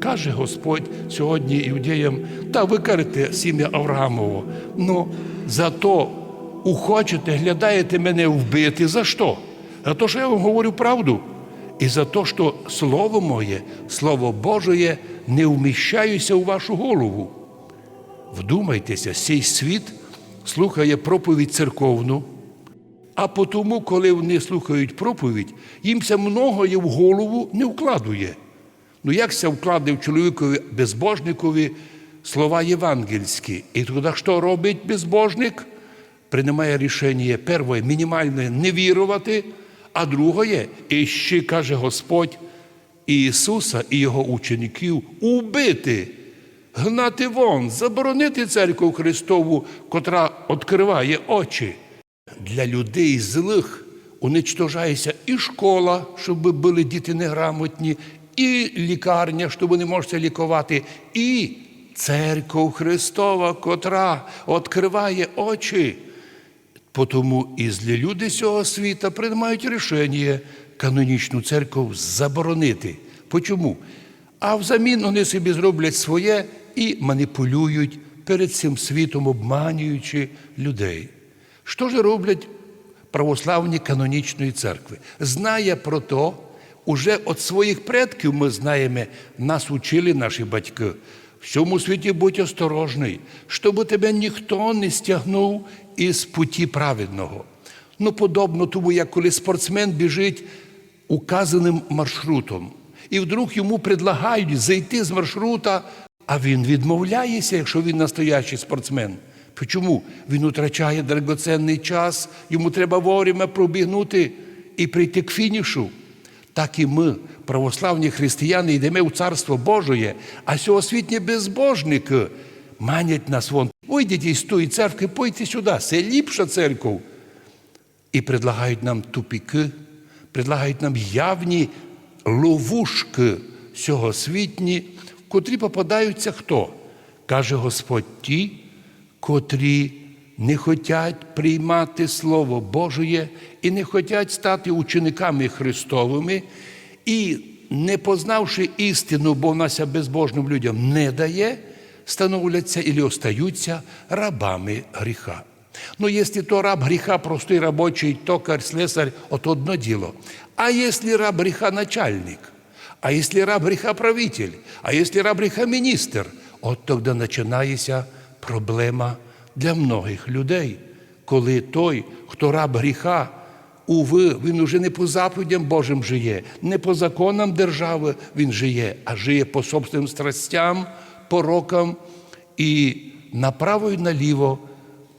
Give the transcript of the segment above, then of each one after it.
Каже Господь сьогодні іудеям, та ви кажете сім'я Авраамово, ну зато ухочете, глядаєте мене вбити. За що? За те, що я вам говорю правду. І за те, що Слово моє, Слово Божоє не вміщаюся у вашу голову. Вдумайтеся, цей світ слухає проповідь церковну, а потому, коли вони слухають проповідь, їм це многоє в голову не вкладує. Ну як це вкладе в чоловікові безбожникові слова євангельські? І тоді що робить безбожник? Приймає рішення перше, мінімальне не вірувати, а друге, і ще каже Господь Ісуса і Його учеників убити, гнати вон, заборонити церкву Христову, котра відкриває очі. Для людей злих уничтожається і школа, щоб були діти неграмотні, і лікарня, щоб вони можуть лікувати, і церква Христова, котра відкриває очі. Тому і злі люди цього світа приймають рішення канонічну церкву заборонити. Почому? А взамін вони собі зроблять своє і маніпулюють перед цим світом, обманюючи людей. Що ж роблять православні канонічної церкви? Знає про то, уже від своїх предків ми знаємо, нас учили наші батьки. В цьому світі будь осторожний, щоб тебе ніхто не стягнув із путі праведного. Ну, подобно тому, як коли спортсмен біжить указаним маршрутом, і вдруг йому предлагають зайти з маршрута, а він відмовляється, якщо він настоящий спортсмен. Чому? Він втрачає драгоценний час, йому треба вовремя пробігнути і прийти к фінішу. Так і ми, православні християни, йдемо в Царство Божоє, а сьогосвітні безбожники манять нас вон. Вийдіть із тої церкви, пойте сюди, це ліпша церква. І предлагають нам тупіки, предлагають нам явні ловушки сьогосвітні, в котрі попадаються хто? Каже Господь ті, котрі не хочуть приймати Слово Божє і не хочуть стати учениками Христовими, і, не познавши істину, бо вона безбожним людям не дає, становляться і остаються рабами гріха. Ну, якщо то раб гріха, простий робочий, токар, слесарь, от одно діло. А якщо раб гріха начальник, а якщо раб гріха правитель, а якщо раб гріха міністр, от тоді починається проблема для многих людей, коли той, хто раб гріха, уви, він уже не по заповідям Божим жиє, не по законам держави він жиє, а жиє по собственним страстям, порокам і направо і наліво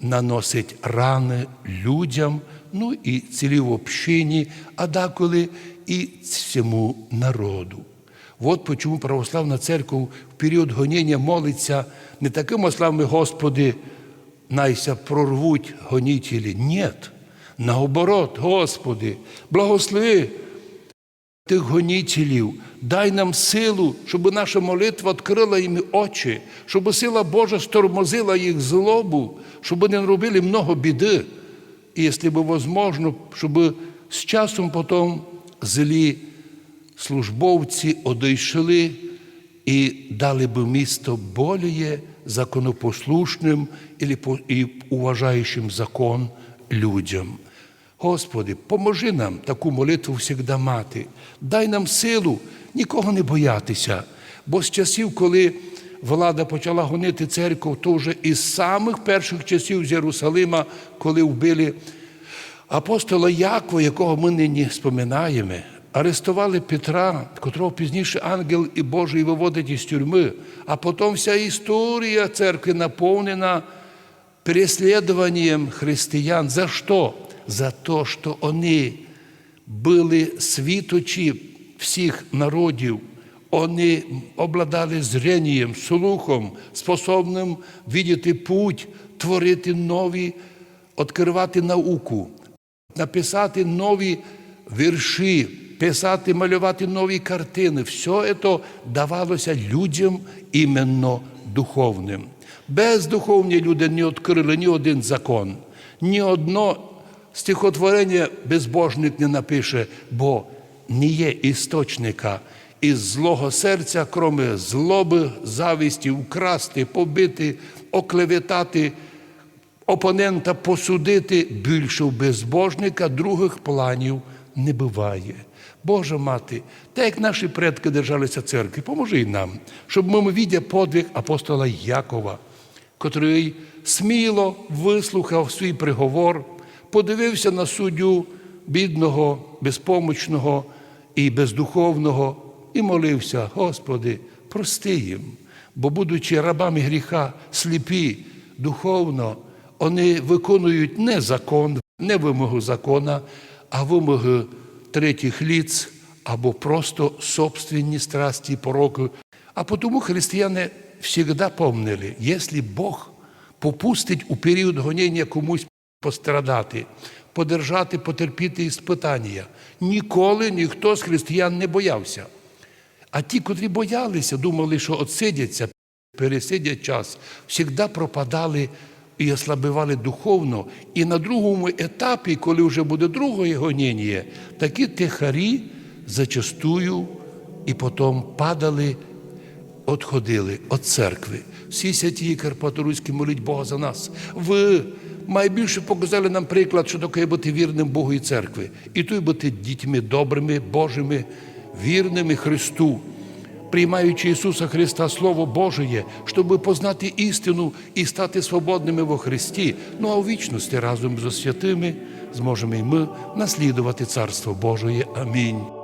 наносить рани людям, ну і цілій общині, а деколи і всьому народу. Вот почему православна церква в період гоніння молиться не такими словами, Господи, найся прорвуть гонителі. Нет. Наоборот, Господи, благослови тих гонителів, дай нам силу, щоб наша молитва відкрила їм очі, щоб сила Божа стормозила їх злобу, щоб вони не робили много біди. І якщо б можливо, щоб з часом потім злі службовці одійшли і дали би місто более законопослушним і уважаючим закон людям. Господи, поможи нам таку молитву завжди мати. Дай нам силу нікого не боятися. Бо з часів, коли влада почала гонити церкву, то вже із самих перших часів з Єрусалима, коли вбили апостола Якова, якого ми нині споминаємо, арестували Петра, котрого пізніше ангел і Божий виводить із тюрми, а потім вся історія церкви наповнена переслідуванням християн. За що? За те, що вони були світочі всіх народів, вони обладали зренням, слухом, способним видіти путь, творити нові, відкривати науку, написати нові вірші, писати, малювати нові картини. Все це давалося людям іменно духовним. Бездуховні люди не відкрили ні один закон, ні одно стихотворення безбожник не напише, бо не є істочника із злого серця, кроме злоби, завісті, вкрасти, побити, оклеветати, опонента посудити, більше в безбожника других планів не буває. Божа мати, так як наші предки держалися церкви, поможи й нам, щоб ми видя подвиг апостола Якова, котрий сміло вислухав свій приговор, подивився на суддю бідного, безпомочного і бездуховного, і молився, Господи, прости їм, бо, будучи рабами гріха, сліпі духовно, вони виконують не закон, не вимогу закона, а вимоги третіх ліц або просто собственні страсті і пороки. А потому християни завжди помнили, якщо Бог попустить у період гоніння комусь пострадати, подержати, потерпіти іспитання, ніколи ніхто з християн не боявся. А ті, котрі боялися, думали, що отсидяться, пересидять час, завжди пропадали і ослабивали духовно. І на другому етапі, коли вже буде друге гоніння, такі тихарі зачастую і потім падали, отходили від церкви. Всі святі Карпаторуські моліть Бога за нас. Ви найбільше показали нам приклад, що таке бути вірним Богу і церкви. І тут бути дітьми добрими, Божими, вірними Христу, приймаючи Ісуса Христа Слово Божеє, щоб познати істину і стати свободними во Христі. Ну а у вічності разом зі святими зможемо і ми наслідувати Царство Божеє. Амінь.